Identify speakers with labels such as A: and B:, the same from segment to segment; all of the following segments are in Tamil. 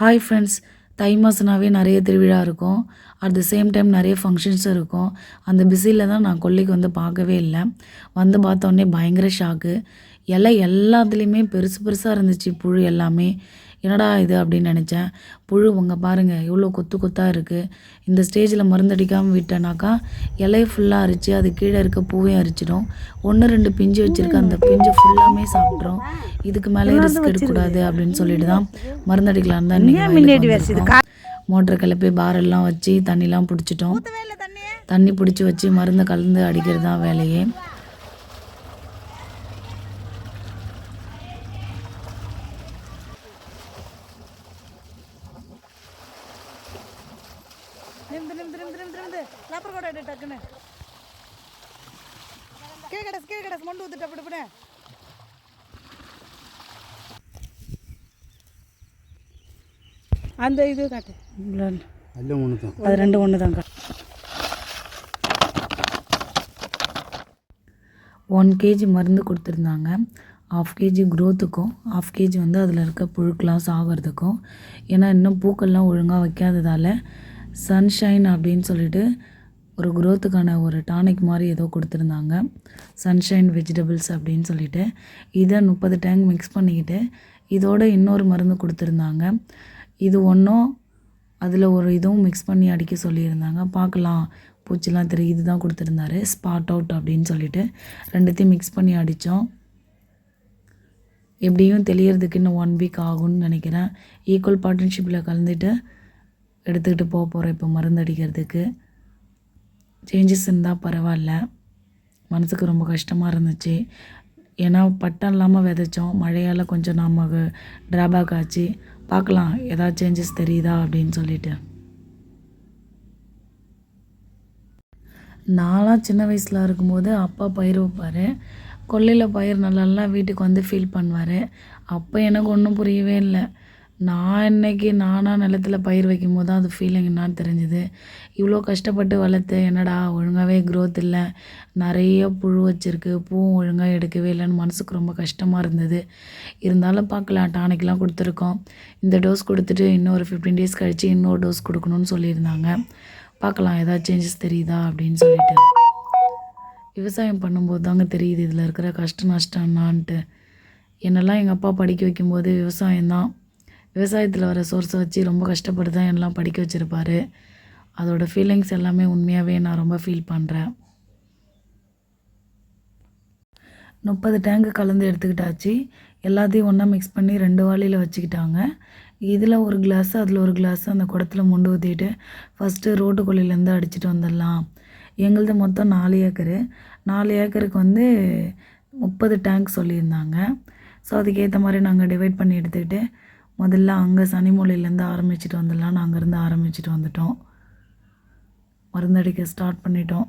A: ஹாய் ஃப்ரெண்ட்ஸ் தை மாதம்னாவே நிறைய திருவிழா இருக்கும். அட் த சேம் டைம் நிறைய ஃபங்க்ஷன்ஸும் இருக்கும். அந்த பிஸியில் தான் நான் கொல்லிக்கு வந்து பார்க்கவே இல்லை. வந்து பார்த்தோன்னே பயங்கர ஷாக்கு இலை எல்லாத்துலேயுமே பெருசு பெருசாக இருந்துச்சு புழு எல்லாமே. என்னடா இது அப்படின்னு நினச்சேன். புழு உங்க பாருங்கள் எவ்வளோ கொத்து கொத்தாக இருக்குது இந்த ஸ்டேஜில் மருந்தடிக்காமல் விட்டேனாக்கா இலையை ஃபுல்லாக அரிச்சு அது கீழே இருக்க பூவையும் அரிச்சிடும். ஒன்று ரெண்டு பிஞ்சு வச்சுருக்கு அந்த பிஞ்சு ஃபுல்லாமே சாப்பிட்றோம் இதுக்கு மேலே ரிஸ்க் எடுக்கக்கூடாது அப்படின்னு சொல்லிட்டு தான் மருந்தடிக்கலான்னு தான் இன்றைக்கி மோட்டரை கிளப்பி பாரெல்லாம் வச்சு தண்ணிலாம் பிடிச்சிட்டோம். தண்ணி பிடிச்சி வச்சு மருந்து கலந்து அடிக்கிறது தான் வேலையே.
B: நிமிந்து நிமிந்து நிமிந்து நிமிந்து நிமிந்து. லேப்பர் கோட எடு டக்குன்னு. கீழே கிடஸ் கீழே கிடஸ் மொண்டு ஊத்துட்டு அப்படி அந்த இது காட்டு.
C: அது ஒன்று தான்
B: அது ரெண்டு ஒன்று தான்
A: ஒன் கேஜி மருந்து கொடுத்துருந்தாங்க. ஆஃப் கேஜி க்ரோத்துக்கும் ஆஃப் கேஜி வந்து அதில் இருக்க புழுக்கெலாம் சாகிறதுக்கும் ஏன்னா இன்னும் பூக்கள்லாம் ஒழுங்காக வைக்காததால் சன்ஷைன் அப்படின்னு சொல்லிட்டு ஒரு குரோத்துக்கான ஒரு டானிக் மாதிரி ஏதோ கொடுத்துருந்தாங்க. சன்ஷைன் வெஜிடபிள்ஸ் அப்படின்னு சொல்லிட்டு. இதை முப்பது டேங்க் மிக்ஸ் பண்ணிக்கிட்டு இதோட இன்னொரு மருந்து கொடுத்துருந்தாங்க. இது ஒன்றும் அதில் ஒரு இதுவும் மிக்ஸ் பண்ணி அடிக்க சொல்லியிருந்தாங்க. பார்க்கலாம். பூச்சிலாம் தெரியும் இது தான் கொடுத்துருந்தாரு. ஸ்பாட் அவுட் அப்படின்னு சொல்லிட்டு ரெண்டுத்தையும் மிக்ஸ் பண்ணி அடித்தோம் எப்படியும் தெளியறதுக்கு இன்னும் ஒன் வீக் ஆகும்னு நினைக்கிறேன். ஈக்குவல் பார்ட்னர்ஷிப்பில் கலந்துட்டு எடுத்துக்கிட்டு போக போகிறேன் இப்போ மருந்து அடிக்கிறதுக்கு. சேஞ்சஸ் இருந்தால் பரவாயில்ல. மனதுக்கு ரொம்ப கஷ்டமாக இருந்துச்சு. ஏன்னா பட்டம் இல்லாமல் விதைச்சோம். மழையால் கொஞ்சம் நமக்கு ட்ராபேக் ஆச்சு. பார்க்கலாம். ஏதாவது சேஞ்சஸ் தெரியுதா அப்படின்னு சொல்லிட்டு. நான்லாம் சின்ன வயசில் இருக்கும்போது அப்பா பயிர் வைப்பார். கொல்லையில் பயிர் நல்லாலாம் வீட்டுக்கு வந்து ஃபீல் பண்ணுவார். அப்போ எனக்கு ஒன்றும் புரியவே இல்லை. நான் இன்னைக்கு நானாக நிலத்துல பயிர் வைக்கும்போது தான் அது ஃபீலிங் என்னான்னு தெரிஞ்சுது. இவ்வளோ கஷ்டப்பட்டு வளர்த்து என்னடா ஒழுங்காகவே க்ரோத் இல்லை. நிறைய புழு வச்சுருக்கு. பூவும் ஒழுங்காக எடுக்கவே இல்லைன்னு மனசுக்கு ரொம்ப கஷ்டமாக இருந்தது. இருந்தாலும் பார்க்கலாம் டானிக்லாம் கொடுத்துருக்கோம். இந்த டோஸ் கொடுத்துட்டு இன்னொரு ஃபிஃப்டீன் டேஸ் கழித்து இன்னொரு டோஸ் கொடுக்கணும்னு சொல்லியிருந்தாங்க. பார்க்கலாம் ஏதாவது சேஞ்சஸ் தெரியுதா அப்படின்னு சொல்லிட்டு. விவசாயம் பண்ணும்போது தாங்க தெரியுது இதில் இருக்கிற கஷ்ட நஷ்டம் என்னான்ட்டு என்னெல்லாம் எங்கள் அப்பா படிக்க வைக்கும்போது விவசாயம்தான். விவசாயத்தில் வர சோர்ஸை வச்சு ரொம்ப கஷ்டப்பட்டு தான் எல்லாம் படிக்க வச்சுருப்பாரு. அதோடய ஃபீலிங்ஸ் எல்லாமே உண்மையாகவே நான் ரொம்ப ஃபீல் பண்ணுறேன் முப்பது டேங்கு கலந்து எடுத்துக்கிட்டாச்சு. எல்லாத்தையும் ஒன்றா மிக்ஸ் பண்ணி ரெண்டு வாளியில் வச்சுக்கிட்டாங்க. இதில் ஒரு கிளாஸ் அதில் ஒரு கிளாஸ் அந்த குடத்துல முண்டு ஊற்றிட்டு ஃபஸ்ட்டு ரோட்டு அடிச்சுட்டு வந்துடலாம். எங்களுது மொத்தம் நாலு ஏக்கரு. நாலு ஏக்கருக்கு வந்து முப்பது டேங்க் சொல்லியிருந்தாங்க. ஸோ அதுக்கேற்ற மாதிரி நாங்கள் டிவைட் பண்ணி எடுத்துக்கிட்டு முதல்ல அங்கே சனிமூலையிலேருந்து ஆரம்பிச்சிட்டு வந்துடலான்னு அங்கேருந்து ஆரம்பிச்சிட்டு வந்துட்டோம். மருந்தடிக்க ஸ்டார்ட் பண்ணிட்டோம்.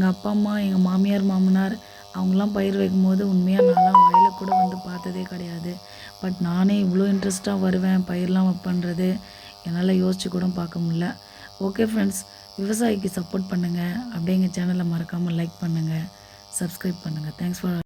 A: எங்கள் அப்பா அம்மா எங்கள் மாமியார் மாமனார் அவங்களாம் பயிர் வைக்கும்போது உண்மையாக நான்லாம் வயலில் கூட வந்து பார்த்ததே கிடையாது. பட் நானே இவ்வளோ இன்ட்ரெஸ்ட்டாக வருவேன் பயிரெலாம் வைப்பேன்றது. என்னால் யோசிச்சு கூட பார்க்க முடில ஓகே ஃப்ரெண்ட்ஸ் விவசாயிக்கு சப்போர்ட் பண்ணுங்கள் அப்படியே சேனலை மறக்காமல் லைக் பண்ணுங்கள் சப்ஸ்கிரைப் பண்ணுங்கள் தேங்க்ஸ் ஃபார்